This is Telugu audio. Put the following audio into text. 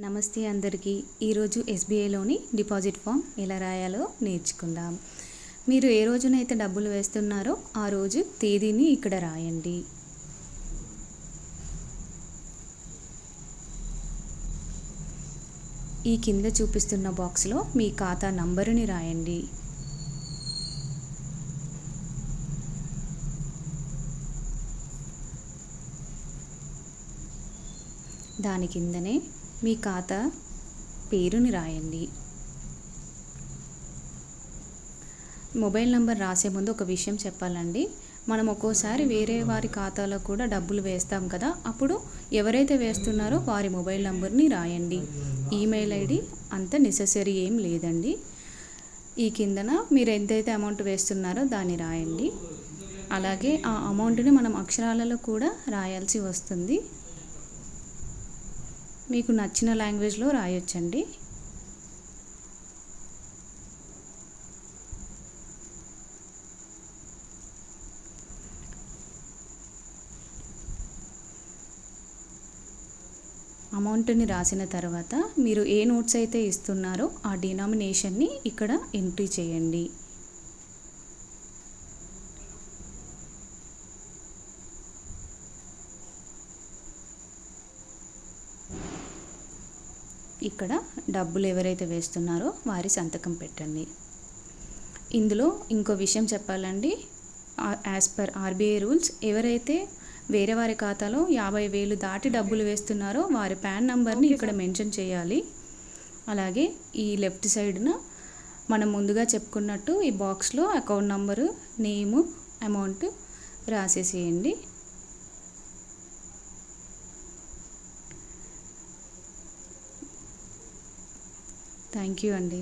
నమస్తే అందరికీ. ఈరోజు ఎస్బీఐలోని డిపాజిట్ ఫామ్ ఎలా రాయాలో నేర్చుకుందాం. మీరు ఏ రోజునైతే డబ్బులు వేస్తున్నారో ఆ రోజు తేదీని ఇక్కడ రాయండి. ఈ కింద చూపిస్తున్న బాక్స్లో మీ ఖాతా నంబరుని రాయండి. దాని కిందనే మీ ఖాతా పేరుని రాయండి. మొబైల్ నంబర్ రాసే ముందు ఒక విషయం చెప్పాలండి. మనం ఒక్కోసారి వేరే వారి ఖాతాలో కూడా డబ్బులు వేస్తాం కదా అప్పుడు ఎవరైతే వేస్తున్నారో వారి మొబైల్ నంబర్ని రాయండి. ఈమెయిల్ ఐడి అంత నెససరీ ఏం లేదండి. ఈ కిందన మీరు ఎంతైతే అమౌంట్ వేస్తున్నారో దాన్ని రాయండి. అలాగే ఆ అమౌంట్ని మనం అక్షరాలలో కూడా రాయాల్సి వస్తుంది. మీకు నచ్చిన లాంగ్వేజ్లో రాయొచ్చండి. అమౌంట్ని రాసిన తర్వాత మీరు ఏ నోట్స్ అయితే ఇస్తున్నారో ఆ డినామినేషన్ని ఇక్కడ ఎంట్రీ చేయండి. ఇక్కడ డబ్బులు ఎవరైతే వేస్తున్నారో వారి సంతకం పెట్టండి. ఇందులో ఇంకో విషయం చెప్పాలండి. యాజ్ పర్ ఆర్బీఐ రూల్స్ ఎవరైతే వేరే వారి ఖాతాలో యాభై వేలు దాటి డబ్బులు వేస్తున్నారో వారి పాన్ నంబర్ని ఇక్కడ మెన్షన్ చేయాలి. అలాగే ఈ లెఫ్ట్ సైడ్న మనం ముందుగా చెప్పుకున్నట్టు ఈ బాక్స్లో అకౌంట్ నంబరు నేము అమౌంట్ రాసేసేయండి. థ్యాంక్ యూ అండి.